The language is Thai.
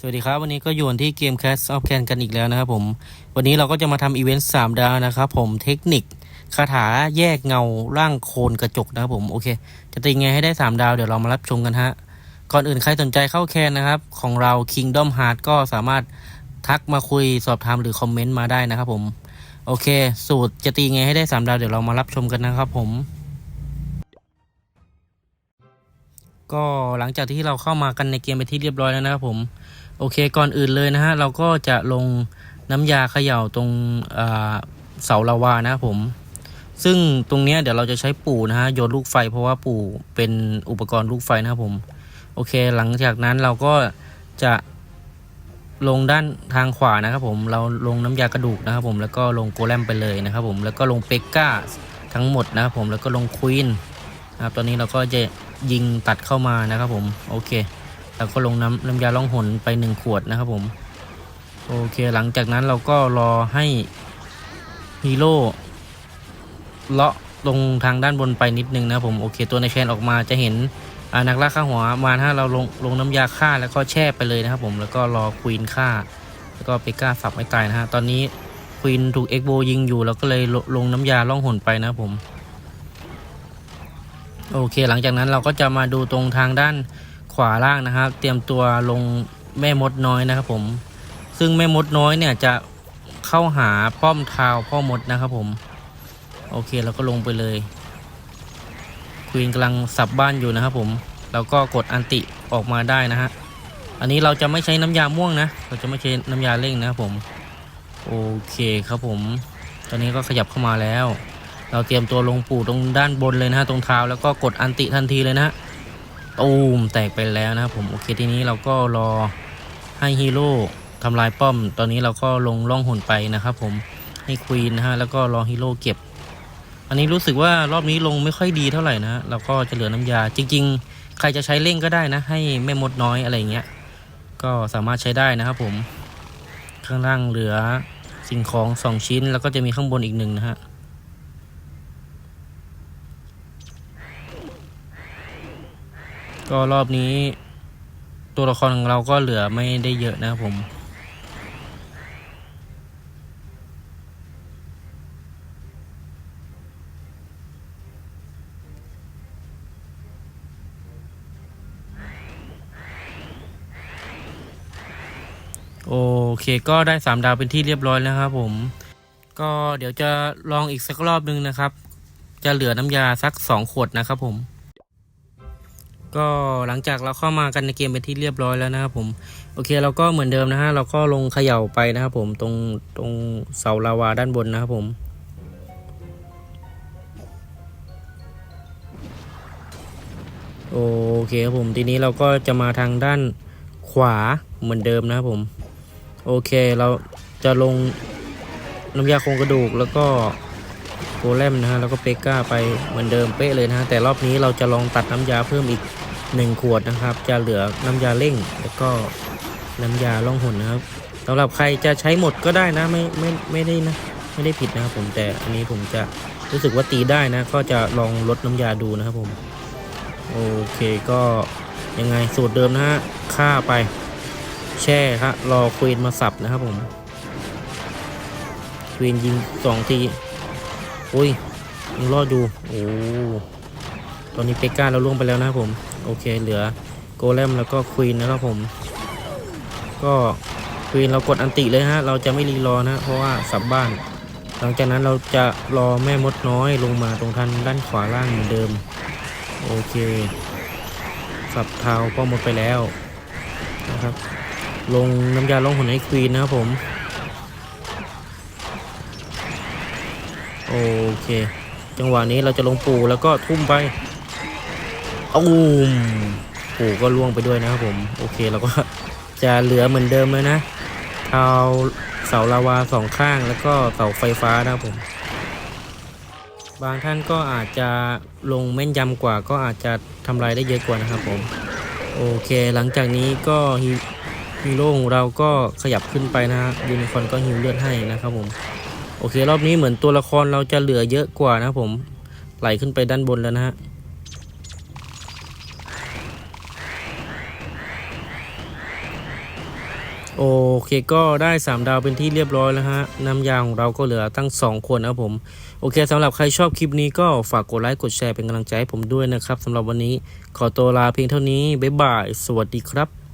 สวัสดีครับ วันนี้ก็อยู่ที่เกม Cast of Can กันอีกแล้วนะครับผม วันนี้เราก็จะมาทำอีเวนต์3ดาวนะครับผมเทคนิคคาถาแยกเงาร่างโคลนกระจกนะครับผมโอเค จะตีไงให้ได้ 3 ดาวเดี๋ยวเรามารับชมกันฮะ ก่อนอื่นใครสนใจเข้าแคนนะครับ ของเรา Kingdom Heart ก็สามารถทักมาคุยสอบถามหรือคอมเมนต์มาได้นะครับผมโอเค สูตรจะตีไงให้ได้ 3 ดาวเดี๋ยวเรามารับชมกันนะครับผมก็หลังจากที่เราเข้ามากันในเกมไปที่เรียบร้อยแล้วนะครับผม โอเคก่อนอื่นเลยนะฮะเราก็จะลงน้ำยาเขย่าตรงเสาลาวานะครับผม ซึ่งตรงนี้เดี๋ยวเราจะใช้ปู่นะฮะโยนลูกไฟเพราะว่าปู่เป็นอุปกรณ์ลูกไฟนะครับผม โอเคหลังจากนั้นเราก็จะลงด้านทางขวานะครับผมเราลงน้ำยากระดูกนะครับผมแล้วก็ลงโกแลมไปเลยนะครับผมแล้วก็ลงเปกก้าทั้งหมดนะครับผมแล้วก็ลงควีนนะครับตอนนี้เราก็จะยิงตัดเข้ามานะครับผมโอเค แล้วก็ลงน้ำน้ำยาล่องหนไปหนึ่งขวดนะครับผมโอเคหลังจากนั้นเราก็รอให้ฮีโร่เลาะลงทางด้านบนไปนิดนึงนะผมโอเคตัวในแคนออกมาจะเห็นนักล่าฆ่าหัวมาถ้าเราลงลงน้ำยาฆ่าแล้วก็แช่ไปเลยนะครับผมแล้วก็รอควีนฆ่า แล้วก็เปก้าสับไม่ตายนะฮะตอนนี้ควีนถูกเอ็กโบยิงอยู่เราก็เลยลลงน้ำยาล่องหนไปนะผมโอเคหลังจากนั้นเราก็จะมาดูตรงทางด้าน ขวาล่างนะครับ เตรียมตัวลงแม่มดน้อยนะครับผม ซึ่งแม่มดน้อยเนี่ยจะเข้าหาป้อมเท้าพ่อมดนะครับผม โอเคเราก็ลงไปเลยควีนกำลังสับบ้านอยู่นะครับผมเราก็กดอันติออกมาได้นะฮะอันนี้เราจะไม่ใช้น้ำยาม่วงนะ เราจะไม่ใช้น้ำยาเร่งนะครับผมโอเคครับผม ตอนนี้ก็ขยับเข้ามาแล้ว เราเตรียมตัวลงปู่ตรงด้านบนเลยนะฮะตรงเท้าแล้วก็กดอันติทันทีเลยนะฮะ ตูมแตกไปแล้วนะครับผมโอเคทีนี้เราก็รอให้ฮีโร่ทำลายป้อม ตอนนี้เราก็ลงล่องหนไปนะครับผมให้ควีนนะฮะแล้วก็รอฮีโร่เก็บ อันนี้รู้สึกว่ารอบนี้ลงไม่ค่อยดีเท่าไหร่นะเราก็จะเหลือน้ำยาจริง ๆ ใครจะใช้เร่งก็ได้นะ ให้แม่มดน้อยอะไรเงี้ยก็สามารถใช้ได้นะครับผมข้างล่างเหลือสิ่งของสองชิ้น แล้วก็จะมีข้างบนอีกหนึ่งนะฮะ ก็รอบนี้ตัวละครของเราก็เหลือไม่ได้เยอะนะครับผมโอเคก็ได้สามดาวเป็นที่เรียบร้อยแล้วครับผม ก็เดี๋ยวจะลองอีกสักรอบนึงนะครับ จะเหลือน้ำยาสักสองขวดนะครับผม ก็หลังจากเราเข้ามากันในเกมเป็นที่เรียบร้อยแล้วนะครับผมโอเคเราก็เหมือนเดิมนะฮะเราก็ลงเขย่าไปนะครับผมตรงตรงเสาลาวาด้านบนนะครับผมโอเคครับผมทีนี้เราก็จะมาทางด้านขวาเหมือนเดิมนะครับผมโอเคเราจะลงน้ำยาโครงกระดูกแล้วก็ โกเลมนะฮะแล้วก็เปก้าไปเหมือนเดิมเป๊ะเลยนะฮะแต่รอบนี้เราจะลองตัดน้ำยาเพิ่มอีกหนึ่งขวดนะครับ จะเหลือน้ำยาเร่ง แล้วก็น้ำยาล่องหนนะครับสำหรับใครจะใช้หมดก็ได้นะไม่ไม่ไม่ได้นะไม่ได้ผิดนะครับผมแต่อันนี้ผมจะรู้สึกว่าตีได้นะ ก็จะลองลดน้ำยาดูนะครับผมโอเคก็ยังไงสูตรเดิมนะฮะฆ่าไป แช่ฮะรอควีนมาสับนะครับผมควีนยิงสองที อุ้ยยังรอดอยู่โอ้ตอนนี้เปก้าเราล่วงไปแล้วนะครับผม โอเคเหลือโกเลมแล้วก็ควีนนะครับผม ก็ควีนเรากดอันติเลยฮะ เราจะไม่รีรอนะ เพราะว่าสับบ้าน หลังจากนั้นเราจะรอแม่มดน้อยลงมาตรงทันด้านขวาล่างเหมือนเดิม โอเค สับเท้าป้อมหมดไปแล้วนะครับ ลงน้ำยาล่องหนให้ควีนนะครับผม โอเค จังหวะนี้เราจะลงปูแล้วก็ทุ่มไปอูมปูก็ล่วงไปด้วยนะครับผม โอเคเราก็จะเหลือเหมือนเดิมเลยนะเท้าเสาลาวาสองข้างแล้วก็เสาไฟฟ้านะครับผม บางท่านก็อาจจะลงแม่นยำกว่าก็อาจจะทำลายได้เยอะกว่านะครับผม โอเคหลังจากนี้ก็ฮีโร่ของเราก็ขยับขึ้นไปนะฮะยูนิคอนก็ฮิวเลือดให้นะครับผม โอเค รอบนี้เหมือนตัวละครเราจะเหลือเยอะกว่านะผม ไหลขึ้นไปด้านบนแล้วนะฮะโอเคก็ได้ 3 ดาวเป็นที่เรียบร้อยแล้วฮะน้ำยาของเราก็เหลือตั้ง 2 คนนะผม โอเคสำหรับใครชอบคลิปนี้ก็ฝากกดไลค์กดแชร์เป็นกำลังใจให้ผมด้วยนะครับสำหรับวันนี้ขอตัวลาเพียงเท่านี้ บ๊ายบาย สวัสดีครับ